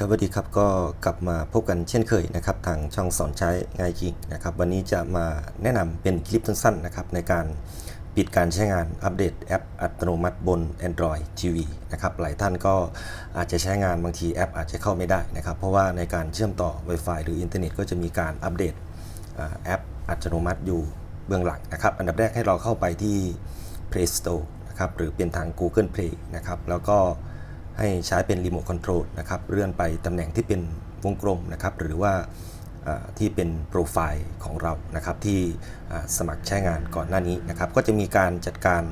ครับสวัสดีครับก็กลับมาพบกันเช่นเคยนะครับทางช่องสอนใช้ง่ายจริงนะครับวันนี้จะมาแนะนำเป็นคลิปสั้นๆนะครับในการปิดการใช้งานอัปเดตแอปอัตโนมัติบน Android TV นะครับหลายท่านก็อาจจะใช้งานบางทีแอปอาจจะเข้าไม่ได้นะครับ เพราะว่าในการเชื่อมต่อ Wi-Fi หรืออินเทอร์เน็ตก็จะมีการอัปเดตแอปอัตโนมัติอยู่เบื้องหลังนะครับ อันดับแรกให้เราเข้าไปที่ Play Store นะครับหรือเป็นทาง Google Play นะครับแล้วก็ ให้ใช้เป็นรีโมทคอนโทรลนะครับเลื่อนไปตำแหน่งที่เป็นวงกลมนะครับหรือว่าที่เป็นโปรไฟล์ของเรานะครับที่สมัครใช้งานก่อนหน้านี้นะครับ ก็จะมีการจัดการ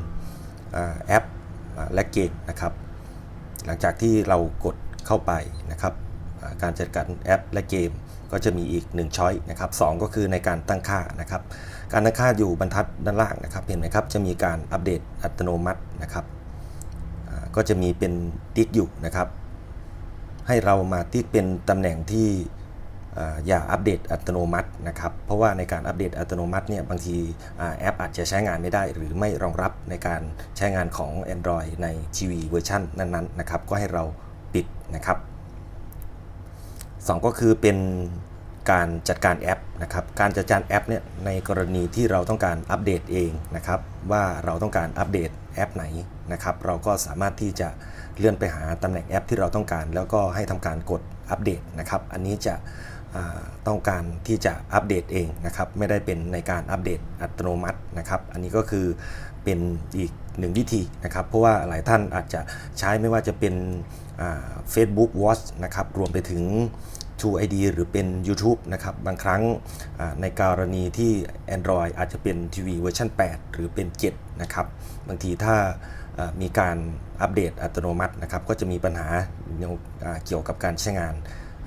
อแอปและเกมนะครับ หลังจากที่เรากดเข้าไปนะครับ การจัดการแอปและเกม ก็จะมีอีก1ช้อยนะครับสก็คือในการตั้งค่านะครับ การตั้งค่าอยู่บรรทัดด้านล่างนะครับ เห็นไหมครับจะมีการอัปเดตอัตโนมัตินะครับ ก็จะมีเป็นติ๊กอยู่นะครับ ให้เรามาติ๊กเป็นตำแหน่งที่อย่าอัปเดตอัตโนมัตินะครับ เพราะว่าในการอัปเดตอัตโนมัติเนี่ยบางทีอแอปอาจจะใช้งานไม่ได้ หรือไม่รองรับในการใช้งานของ Android ในทีวีเวอร์ชันนั้นๆนะครับ ก็ให้เราปิดนะครับสองก็คือเป็น การจัดการแอปนะครับ การจัดการแอปเนี่ยในกรณีที่เราต้องการอัปเดตเองนะครับว่าเราต้องการอัปเดตแอปไหนนะครับ เราก็สามารถที่จะเลื่อนไปหาตำแหน่งแอปที่เราต้องการ แล้วก็ให้ทำการกดอัปเดตนะครับ อันนี้จะต้องการที่จะอัปเดตเองนะครับ ไม่ได้เป็นในการอัปเดตอัตโนมัตินะครับ อันนี้ก็คือเป็นอีกหนึ่งวิธีนะครับ เพราะว่าหลายท่านอาจจะใช้ไม่ว่าจะเป็นเฟซบุ๊กวอชนะครับ รวมไปถึง True ID หรือเป็น YouTube นะครับ บางครั้งในกรณีที่ Android อาจจะเป็นทีวีเวอร์ชัน8 หรือเป็น 7 นะครับ บางทีถ้ามีการอัปเดตอัตโนมัตินะครับ ก็จะมีปัญหาเกี่ยวกับการใช้งาน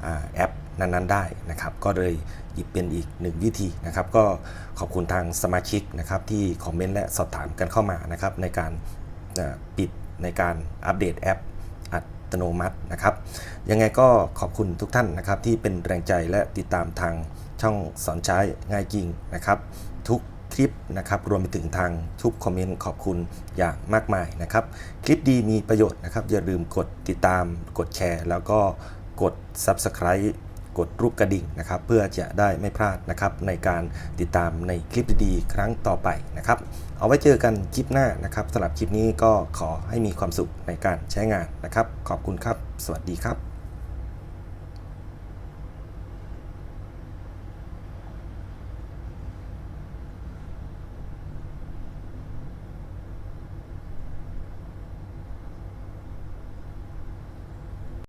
อแอปนั้นๆได้นะครับ ก็เลยหยิบเป็นอีกหนึ่งวิธีนะครับ ก็ขอบคุณทางสมาชิกนะครับที่คอมเมนต์และสอบถามกันเข้ามานะครับในการปิดในการอัปเดตแอป ตโนมัตินะครับ ยังไงก็ขอบคุณทุกท่านนะครับ ที่เป็นแรงใจและติดตามทางช่องสอนใช้ง่ายจริงนะครับ ทุกคลิปนะครับ รวมไปถึงทางทุกคอมเมนต์ขอบคุณอย่างมากมายนะครับ คลิปดีมีประโยชน์นะครับ อย่าลืมกดติดตาม กดแชร์ แล้วก็กด Subscribe กดรูปกระดิ่งนะครับ เพื่อจะได้ไม่พลาดนะครับในการติดตามในคลิปดีๆ ครั้งต่อไปนะครับ เอาไว้เจอกันคลิปหน้านะครับสำหรับคลิปนี้ก็ขอให้มีความสุขในการใช้งานนะครับ ขอบคุณครับ สวัสดีครับ